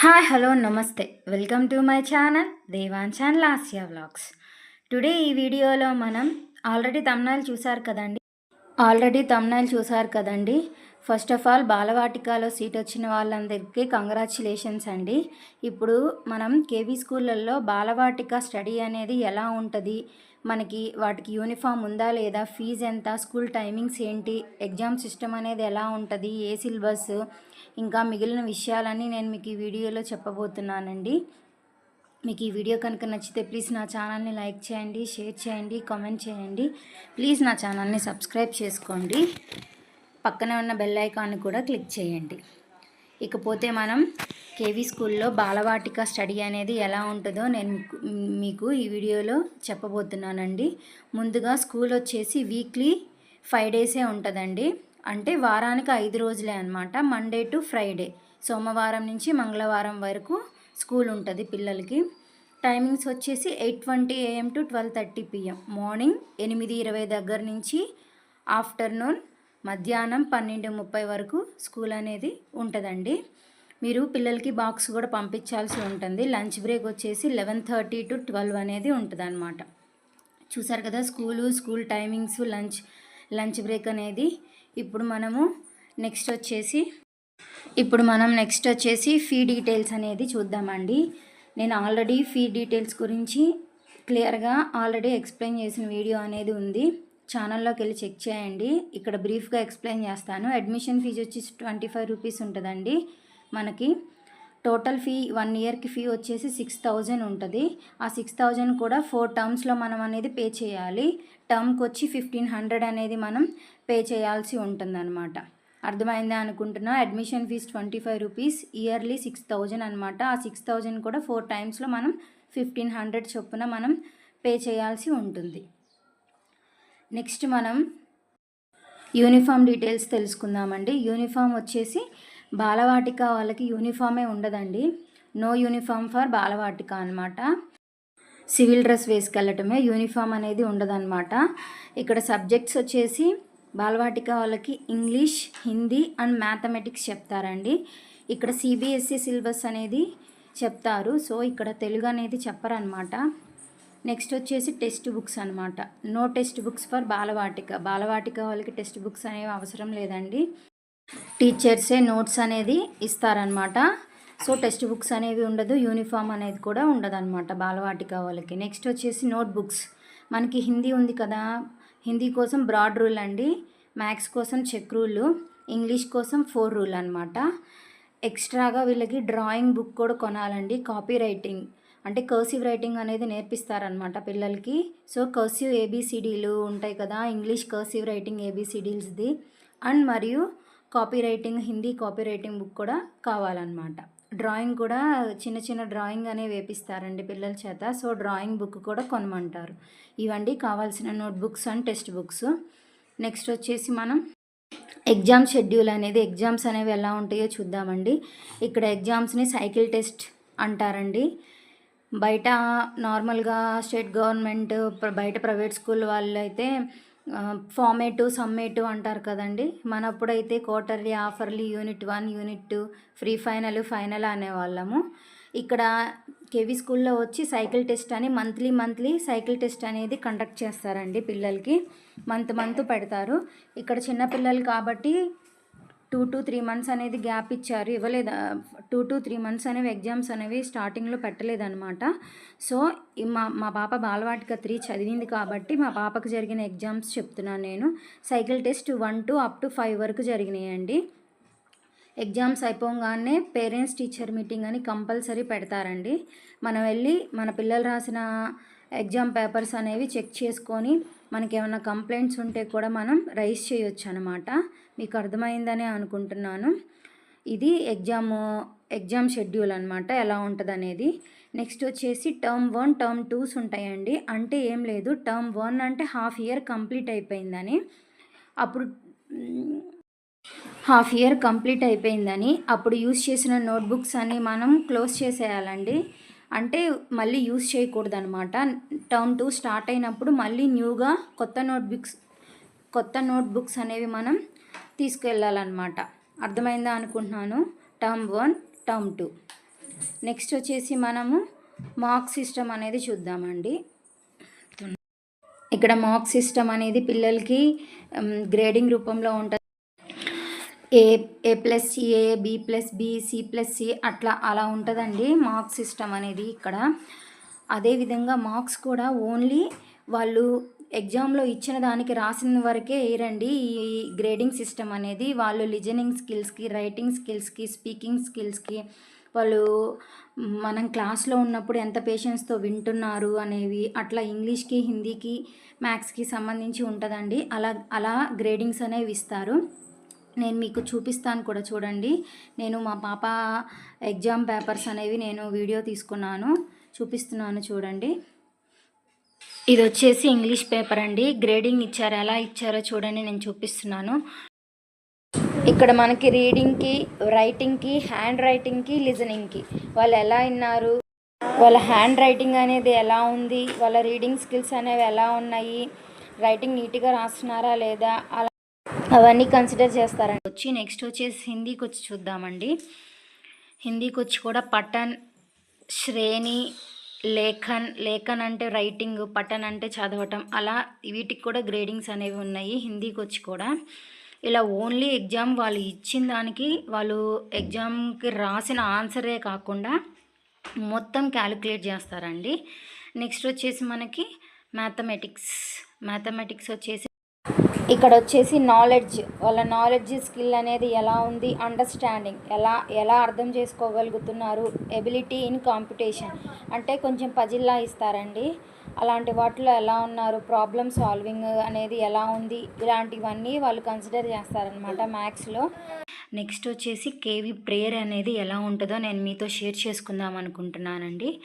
Hi hello namaste welcome to my channel దేవాంచాన్ Lasya vlogs today ఈ వీడియోలో మనం ఆల్రెడీ తమ్నాయిల్ చూసారు కదండి? ఆల్రెడీ తమ్నాయిల్ చూసారు కదండి? ఫస్ట్ ఆఫ్ ఆల్ బాలవాటికాలో సీట్ వచ్చిన వాళ్ళందరికీ కంగ్రాచులేషన్స్ అండి. ఇప్పుడు మనం కేవీ స్కూళ్ళల్లో బాలవాటిక స్టడీ అనేది ఎలా ఉంటుంది? మనకి వాటికి యూనిఫామ్ ఉందా లేదా? ఫీజు ఎంత? స్కూల్ టైమింగ్స్ ఏంటి? ఎగ్జామ్ సిస్టమ్ అనేది ఎలా ఉంటుంది? ఏ సిలబస్? ఇంకా మిగిలిన విషయాలన్నీ నేను మీకు ఈ వీడియోలో చెప్పబోతున్నానండి. మీకు ఈ వీడియో కనుక నచ్చితే ప్లీజ్ నా ఛానల్ని లైక్ చేయండి షేర్ చేయండి కామెంట్ చేయండి. ప్లీజ్ నా ఛానల్ని సబ్స్క్రైబ్ చేసుకోండి. పక్కనే ఉన్న బెల్ ఐకాన్ని కూడా క్లిక్ చేయండి. ఇకపోతే మనం కేవీ స్కూల్లో బాలవాటిక స్టడీ అనేది ఎలా ఉంటుందో నేను మీకు ఈ వీడియోలో చెప్పబోతున్నానండి. ముందుగా స్కూల్ వచ్చేసి వీక్లీ ఫైవ్ డేసే ఉంటుందండి. అంటే వారానికి ఐదు రోజులే అనమాట మండే టు ఫ్రైడే సోమవారం నుంచి మంగళవారం వరకు స్కూల్ ఉంటుంది పిల్లలకి. టైమింగ్స్ వచ్చేసి eight twenty AM to twelve thirty PM morning ఎనిమిది ఇరవై దగ్గర నుంచి ఆఫ్టర్నూన్ మధ్యాహ్నం పన్నెండు ముప్పై వరకు స్కూల్ అనేది ఉంటుందండి. మీరు పిల్లలకి బాక్స్ కూడా పంపించాల్సి ఉంటుంది. లంచ్ బ్రేక్ వచ్చేసి లెవెన్ థర్టీ టు ట్వెల్వ్ అనేది ఉంటుంది అనమాట చూసారు కదా school school timings lunch lunch break అనేది. ఇప్పుడు మనము నెక్స్ట్ వచ్చేసి ఇప్పుడు మనం నెక్స్ట్ వచ్చేసి ఫీ డీటెయిల్స్ అనేది చూద్దామండి. నేను ఆల్రెడీ ఫీ డీటెయిల్స్ గురించి క్లియర్గా ఆల్రెడీ ఎక్స్ప్లెయిన్ చేసిన వీడియో అనేది ఉంది. ఛానల్లోకి వెళ్ళి చెక్ చేయండి. ఇక్కడ బ్రీఫ్గా ఎక్స్ప్లెయిన్ చేస్తాను. అడ్మిషన్ ఫీజు వచ్చి ట్వంటీ ఫైవ్ రూపీస్ ఉంటుందండి మనకి. టోటల్ ఫీ వన్ ఇయర్కి ఫీ వచ్చేసి సిక్స్ థౌజండ్ ఉంటుంది. ఆ సిక్స్ థౌజండ్ కూడా ఫోర్ టర్మ్స్లో మనం అనేది పే చేయాలి. టర్మ్కి వచ్చి ఫిఫ్టీన్ హండ్రెడ్ అనేది మనం పే చేయాల్సి ఉంటుందన్నమాట. అర్థమైందా అనుకుంటున్నా? Admission fee twenty five rupees yearly six thousand అనమాట ఆ సిక్స్ థౌజండ్ కూడా ఫోర్ టైమ్స్లో మనం ఫిఫ్టీన్ హండ్రెడ్ చొప్పున మనం పే చేయాల్సి ఉంటుంది. నెక్స్ట్ మనం యూనిఫామ్ డీటెయిల్స్ తెలుసుకుందామండి. యూనిఫామ్ వచ్చేసి బాలవాటిక వాళ్ళకి యూనిఫామే ఉండదండి. నో యూనిఫామ్ ఫర్ బాలవాటిక అనమాట సివిల్ డ్రెస్ వేసుకెళ్ళటమే యూనిఫామ్ అనేది ఉండదన్నమాట. ఇక్కడ సబ్జెక్ట్స్ వచ్చేసి బాలవాటిక వాళ్ళకి ఇంగ్లీష్ హిందీ అండ్ మ్యాథమెటిక్స్ చెప్తారండి. ఇక్కడ సిబిఎస్సి సిలబస్ అనేది చెప్తారు. సో ఇక్కడ తెలుగు అనేది చెప్పరనమాట నెక్స్ట్ వచ్చేసి టెక్స్ట్ బుక్స్ అనమాట no textbooks for Balvatika. Balvatika వాళ్ళకి టెక్స్ట్ బుక్స్ అనేవి అవసరం లేదండి. టీచర్సే నోట్స్ అనేది ఇస్తారనమాట సో టెక్స్ట్ బుక్స్ అనేవి ఉండదు యూనిఫామ్ అనేది కూడా ఉండదన్నమాట బాలవాటిక వాళ్ళకి. నెక్స్ట్ వచ్చేసి నోట్ బుక్స్ మనకి హిందీ ఉంది కదా. హిందీ కోసం బ్రాడ్ రూల్ అండి. మ్యాథ్స్ కోసం చెక్ రూల్. ఇంగ్లీష్ కోసం ఫోర్ రూల్ అనమాట ఎక్స్ట్రాగా వీళ్ళకి డ్రాయింగ్ బుక్ కూడా కొనాలండి. Copy writing. అంటే కర్సివ్ రైటింగ్ అనేది నేర్పిస్తారనమాట పిల్లలకి. సో కర్సివ్ ఏబిసిడీలు ఉంటాయి కదా ఇంగ్లీష్ కర్సివ్ రైటింగ్ ఏబిసిడీల్స్ది అండ్ మరియు copy writing Hindi copy writing book కూడా కావాలన్నమాట. డ్రాయింగ్ కూడా చిన్న చిన్న డ్రాయింగ్ అనేవి వేపిస్తారండి పిల్లల చేత. సో డ్రాయింగ్ బుక్ కూడా కొనమంటారు. ఇవండి కావాల్సిన notebooks and text books next వచ్చేసి మనం ఎగ్జామ్ షెడ్యూల్ అనేది ఎగ్జామ్స్ అనేవి ఎలా ఉంటాయో చూద్దామండి. ఇక్కడ ఎగ్జామ్స్ని సైకిల్ టెస్ట్ అంటారండి. బయట నార్మల్గా స్టేట్ గవర్నమెంట్ బయట ప్రైవేట్ స్కూల్ వాళ్ళు అయితే ఫార్మేటు సమ్మేటు అంటారు కదండి. మనప్పుడైతే quarterly ఆఫర్లీ unit one unit two pre final final అనేవాళ్ళము. ఇక్కడ కేవీ స్కూల్లో వచ్చి సైకిల్ టెస్ట్ అని మంత్లీ మంత్లీ సైకిల్ టెస్ట్ అనేది కండక్ట్ చేస్తారండి పిల్లలకి. మంత్ మంత్ పెడతారు. ఇక్కడ చిన్న పిల్లలు కాబట్టి టూ టు త్రీ మంత్స్ అనేది గ్యాప్ ఇచ్చారు ఇవ్వలేదు. టూ టు త్రీ మంత్స్ అనేవి ఎగ్జామ్స్ అనేవి స్టార్టింగ్లో పెట్టలేదన్నమాట. సో మా మా పాప బాలవాటిక త్రీ చదివింది కాబట్టి మా పాపకు జరిగిన ఎగ్జామ్స్ చెప్తున్నాను నేను. Cycle test one to up to five వరకు జరిగినాయండి. ఎగ్జామ్స్ అయిపోగానే పేరెంట్స్ టీచర్ మీటింగ్ అని కంపల్సరీ పెడతారండి. మనం వెళ్ళి మన పిల్లలు రాసిన ఎగ్జామ్ పేపర్స్ అనేవి చెక్ చేసుకొని మనకి ఏమైనా కంప్లైంట్స్ ఉంటే కూడా మనం రైజ్ చేయొచ్చు అనమాట మీకు అర్థమైందని అనుకుంటున్నాను. ఇది ఎగ్జామ్ ఎగ్జామ్ షెడ్యూల్ అనమాట ఎలా ఉంటుంది అనేది నెక్స్ట్ వచ్చేసి టర్మ్ వన్ టర్మ్ టూస్ ఉంటాయండి. అంటే ఏం లేదు. టర్మ్ వన్ అంటే హాఫ్ ఇయర్ కంప్లీట్ అయిపోయిందని. అప్పుడు హాఫ్ ఇయర్ కంప్లీట్ అయిపోయిందని. అప్పుడు యూస్ చేసిన నోట్బుక్స్ అని మనం క్లోజ్ చేసేయాలండి. అంటే మళ్ళీ యూస్ చేయకూడదు అనమాట టర్మ్ టూ స్టార్ట్ అయినప్పుడు మళ్ళీ న్యూగా కొత్త నోట్బుక్స్ కొత్త నోట్బుక్స్ అనేవి మనం తీసుకెళ్ళాలన్నమాట. అర్థమైందా అనుకుంటున్నాను? Term one term two. Next వచ్చేసి మనము మార్క్ సిస్టమ్ అనేది చూద్దామండి. ఇక్కడ మార్క్ సిస్టమ్ అనేది పిల్లలకి గ్రేడింగ్ రూపంలో ఉంటుంది. A A plus C A B plus B C plus C అట్లా అలా ఉంటుందండి మార్క్ సిస్టమ్ అనేది ఇక్కడ. అదేవిధంగా మార్క్స్ కూడా ఓన్లీ వాళ్ళు ఎగ్జామ్లో ఇచ్చిన దానికి రాసిన వరకే వేయరండి ఈ గ్రేడింగ్ సిస్టమ్ అనేది వాళ్ళు లిజనింగ్ స్కిల్స్కి రైటింగ్ స్కిల్స్కి స్పీకింగ్ స్కిల్స్కి వాళ్ళు మనం క్లాస్లో ఉన్నప్పుడు ఎంత పేషెన్స్తో వింటున్నారు అనేవి అట్లా ఇంగ్లీష్కి హిందీకి మ్యాథ్స్కి సంబంధించి ఉంటుందండి. అలా అలా గ్రేడింగ్స్ అనేవి ఇస్తారు. నేను మీకు చూపిస్తాను కూడా చూడండి. నేను మా పాప ఎగ్జామ్ పేపర్స్ అనేవి నేను వీడియో తీసుకున్నాను. చూపిస్తున్నాను చూడండి. ఇది వచ్చేసి ఇంగ్లీష్ పేపర్ అండి. గ్రేడింగ్ ఇచ్చారు. ఎలా ఇచ్చారో చూడండి. నేను చూపిస్తున్నాను. ఇక్కడ మనకి రీడింగ్కి రైటింగ్కి హ్యాండ్ రైటింగ్కి లిజనింగ్కి వాళ్ళు ఎలా విన్నారు వాళ్ళ హ్యాండ్ రైటింగ్ అనేది ఎలా ఉంది? వాళ్ళ రీడింగ్ స్కిల్స్ అనేవి ఎలా ఉన్నాయి? రైటింగ్ నీట్గా రాస్తున్నారా లేదా? అలా అవన్నీ కన్సిడర్ చేస్తారండి. వచ్చి నెక్స్ట్ వచ్చేసి హిందీకి వచ్చి చూద్దామండి. హిందీకి వచ్చి కూడా పఠన్ శ్రేణి లేఖన్ లేఖన్ అంటే రైటింగ్ పఠన్ అంటే చదవటం. అలా వీటికి కూడా గ్రేడింగ్స్ అనేవి ఉన్నాయి హిందీకి వచ్చి కూడా. ఇలా ఓన్లీ ఎగ్జామ్ వాళ్ళు ఇచ్చిన దానికి వాళ్ళు ఎగ్జామ్కి రాసిన ఆన్సరే కాకుండా మొత్తం క్యాలిక్యులేట్ చేస్తారండి. నెక్స్ట్ వచ్చేసి మనకి మ్యాథమెటిక్స్ మ్యాథమెటిక్స్ వచ్చేసి ఇక్కడ వచ్చేసి నాలెడ్జ్ వాళ్ళ నాలెడ్జ్ స్కిల్ అనేది ఎలా ఉంది అండర్స్టాండింగ్ ఎలా ఎలా అర్థం చేసుకోగలుగుతున్నారు ఎబిలిటీ ఇన్ కాంపిటీషన్ అంటే కొంచెం పజిల్లా ఇస్తారండి. అలాంటి వాటిలో ఎలా ఉన్నారు? ప్రాబ్లమ్ సాల్వింగ్ అనేది ఎలా ఉంది? ఇలాంటివన్నీ వాళ్ళు కన్సిడర్ చేస్తారనమాట మ్యాథ్స్లో. నెక్స్ట్ వచ్చేసి కేవీ ప్రేయర్ అనేది ఎలా ఉంటుందో నేను మీతో షేర్ చేసుకుందాం అనుకుంటున్నానండి.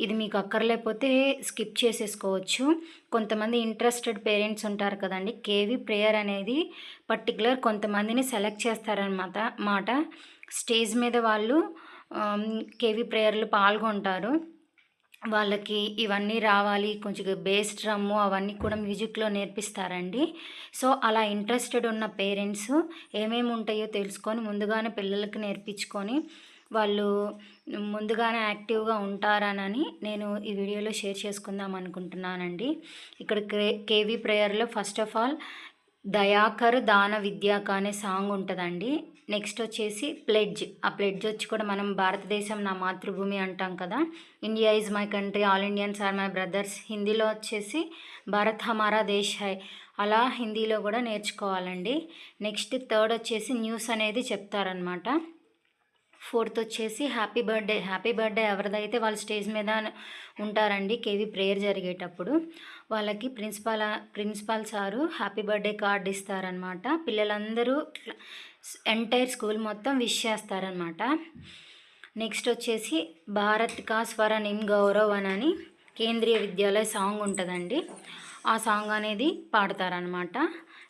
ఇది మీకు అక్కర్లేకపోతే స్కిప్ చేసేసుకోవచ్చు. కొంతమంది ఇంట్రెస్టెడ్ పేరెంట్స్ ఉంటారు కదండి. కేవీ ప్రేయర్ అనేది పర్టికులర్ కొంతమందిని సెలెక్ట్ చేస్తారనమాట మాట. స్టేజ్ మీద వాళ్ళు కేవీ ప్రేయర్లు పాల్గొంటారు. వాళ్ళకి ఇవన్నీ రావాలి కొంచెం బేస్ డ్రమ్ము అవన్నీ కూడా మ్యూజిక్లో నేర్పిస్తారండి. సో అలా ఇంట్రెస్టెడ్ ఉన్న పేరెంట్స్ ఏమేమి ఉంటాయో తెలుసుకొని ముందుగానే పిల్లలకు నేర్పించుకొని వాళ్ళు ముందుగానే యాక్టివ్గా ఉంటారనని నేను ఈ వీడియోలో షేర్ చేసుకుందాం అనుకుంటున్నానండి. ఇక్కడ కే కేవీ ప్రేయర్లో ఫస్ట్ ఆఫ్ ఆల్ దయాకర్ దాన విద్యాక అనే సాంగ్ ఉంటుందండి. నెక్స్ట్ వచ్చేసి ప్లెడ్జ్. ఆ ప్లెడ్జ్ వచ్చి కూడా మనం భారతదేశం నా మాతృభూమి అంటాం కదా. India is my country all Indians are my brothers. హిందీలో వచ్చేసి భారత్ హమారా దేశ్ హై. అలా హిందీలో కూడా నేర్చుకోవాలండి. నెక్స్ట్ థర్డ్ వచ్చేసి న్యూస్ అనేది చెప్తారనమాట ఫోర్త్ వచ్చేసి హ్యాపీ బర్త్డే. హ్యాపీ బర్త్డే ఎవరిదైతే వాళ్ళు స్టేజ్ మీద ఉంటారండి కేవీ ప్రేయర్ జరిగేటప్పుడు వాళ్ళకి principal principal sir happy birthday card ఇస్తారనమాట పిల్లలందరూ ఎంటైర్ స్కూల్ మొత్తం విష్ చేస్తారనమాట నెక్స్ట్ వచ్చేసి భారత్ కా స్వర నిమ్ గౌరవ్ అని కేంద్రీయ విద్యాలయ సాంగ్ ఉంటుందండి. ఆ సాంగ్ అనేది పాడతారనమాట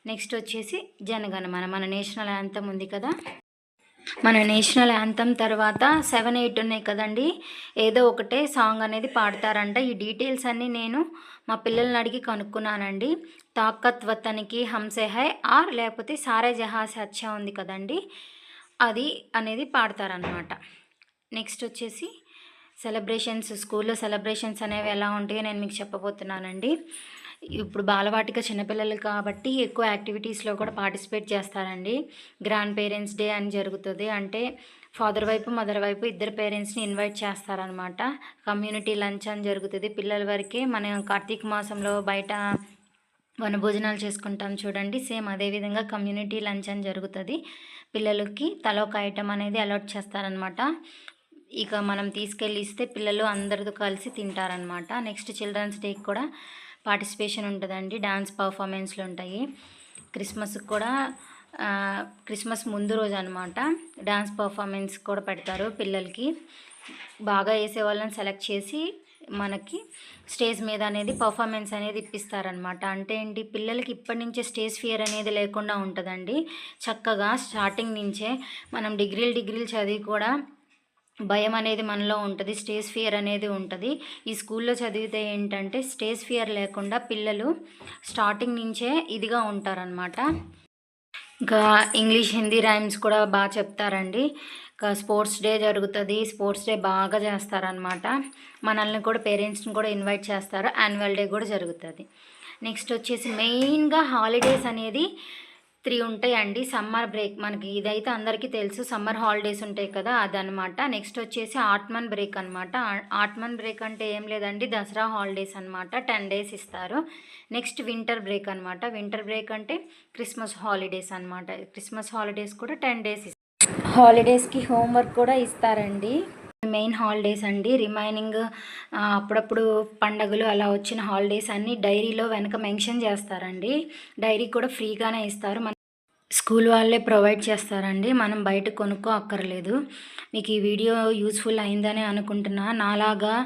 నెక్స్ట్ వచ్చేసి జనగణమన మన నేషనల్ యాంతం ఉంది కదా. మన నేషనల్ యాంథమ్ తర్వాత సెవెన్ ఎయిట్ ఉన్నాయి కదండి. ఏదో ఒకటే సాంగ్ అనేది పాడతారంట. ఈ డీటెయిల్స్ అన్నీ నేను మా పిల్లల్ని అడిగి కనుక్కున్నానండి. తాకత్ వతనికి హంసే హై ఆర్ లేకపోతే సారే జహాస్ అచ్చా ఉంది కదండి. అది అనేది పాడతారనమాట నెక్స్ట్ వచ్చేసి సెలబ్రేషన్స్ స్కూల్లో సెలబ్రేషన్స్ అనేవి ఎలా ఉంటాయో నేను మీకు చెప్పబోతున్నానండి. ఇప్పుడు బాలవాటిక చిన్నపిల్లలు కాబట్టి ఎక్కువ యాక్టివిటీస్లో కూడా పార్టిసిపేట్ చేస్తారండి. గ్రాండ్ పేరెంట్స్ డే అని జరుగుతుంది. అంటే ఫాదర్ వైపు మదర్ వైపు ఇద్దరు పేరెంట్స్ని ఇన్వైట్ చేస్తారనమాట కమ్యూనిటీ లంచ్ అని జరుగుతుంది. పిల్లల వరకే మన కార్తీక మాసంలో బయట వనభోజనాలు చేసుకుంటాం చూడండి. సేమ్ అదేవిధంగా కమ్యూనిటీ లంచ్ అని జరుగుతుంది. పిల్లలకి తలొక ఐటమ్ అనేది అలౌట్ చేస్తారనమాట ఇక మనం తీసుకెళ్ళి ఇస్తే పిల్లలు అందరితో కలిసి తింటారనమాట నెక్స్ట్ చిల్డ్రన్స్ డేకి కూడా పార్టిసిపేషన్ ఉంటుందండి డాన్స్ పర్ఫార్మెన్స్లు ఉంటాయి. క్రిస్మస్కి కూడా క్రిస్మస్ ముందు రోజు అనమాట డాన్స్ పర్ఫార్మెన్స్ కూడా పెడతారు పిల్లలకి. బాగా వేసే వాళ్ళని సెలెక్ట్ చేసి మనకి స్టేజ్ మీద అనేది పర్ఫార్మెన్స్ అనేది ఇప్పిస్తారనమాట. అంటే ఏంటి పిల్లలకి ఇప్పటి నుంచే స్టేజ్ ఫియర్ అనేది లేకుండా ఉంటుందండి. చక్కగా స్టార్టింగ్ నుంచే మనం డిగ్రీలు డిగ్రీలు చదివి కూడా భయం అనేది మనలో ఉంటుంది స్టేజ్ ఫియర్ అనేది ఉంటుంది. ఈ స్కూల్లో చదివితే ఏంటంటే స్టేజ్ ఫియర్ లేకుండా పిల్లలు స్టార్టింగ్ నుంచే ఇదిగా ఉంటారనమాట ఇంకా ఇంగ్లీష్ హిందీ రైమ్స్ కూడా బాగా చెప్తారండి. ఇంకా స్పోర్ట్స్ డే జరుగుతుంది స్పోర్ట్స్ డే బాగా చేస్తారనమాట మనల్ని కూడా పేరెంట్స్ని కూడా ఇన్వైట్ చేస్తారు యాన్యువల్ డే కూడా జరుగుతుంది. నెక్స్ట్ వచ్చేసి మెయిన్గా హాలిడేస్ అనేది త్రీ ఉంటాయండి. సమ్మర్ బ్రేక్ మనకి ఇదైతే అందరికీ తెలుసు. సమ్మర్ హాలిడేస్ ఉంటాయి కదా అదనమాట నెక్స్ట్ వచ్చేసి ఆట్మన్ బ్రేక్ అనమాట ఆట్మన్ బ్రేక్ అంటే ఏం లేదండి దసరా హాలిడేస్ అనమాట టెన్ డేస్ ఇస్తారు. నెక్స్ట్ వింటర్ బ్రేక్ అనమాట వింటర్ బ్రేక్ అంటే క్రిస్మస్ హాలిడేస్ అనమాట క్రిస్మస్ హాలిడేస్ కూడా టెన్ డేస్ హాలిడేస్కి హోంవర్క్ కూడా ఇస్తారండి. మెయిన్ హాలిడేస్ అండి. రిమైనింగ్ అప్పుడప్పుడు పండగలు అలా వచ్చిన హాలిడేస్ అన్నీ డైరీలో వెనక మెన్షన్ చేస్తారండి. డైరీ కూడా ఫ్రీగానే ఇస్తారు. మన స్కూల్ వాళ్ళే ప్రొవైడ్ చేస్తారండి. మనం బయట కొనుక్కో అక్కర్లేదు. మీకు ఈ వీడియో యూస్ఫుల్ అయిందని అనుకుంటున్నా. నాలాగా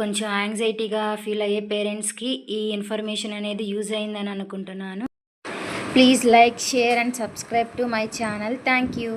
కొంచెం యాంగ్జైటీగా ఫీల్ అయ్యే పేరెంట్స్కి ఈ ఇన్ఫర్మేషన్ అనేది యూజ్ అయిందని అనుకుంటున్నాను. Please like share and subscribe to my channel thank you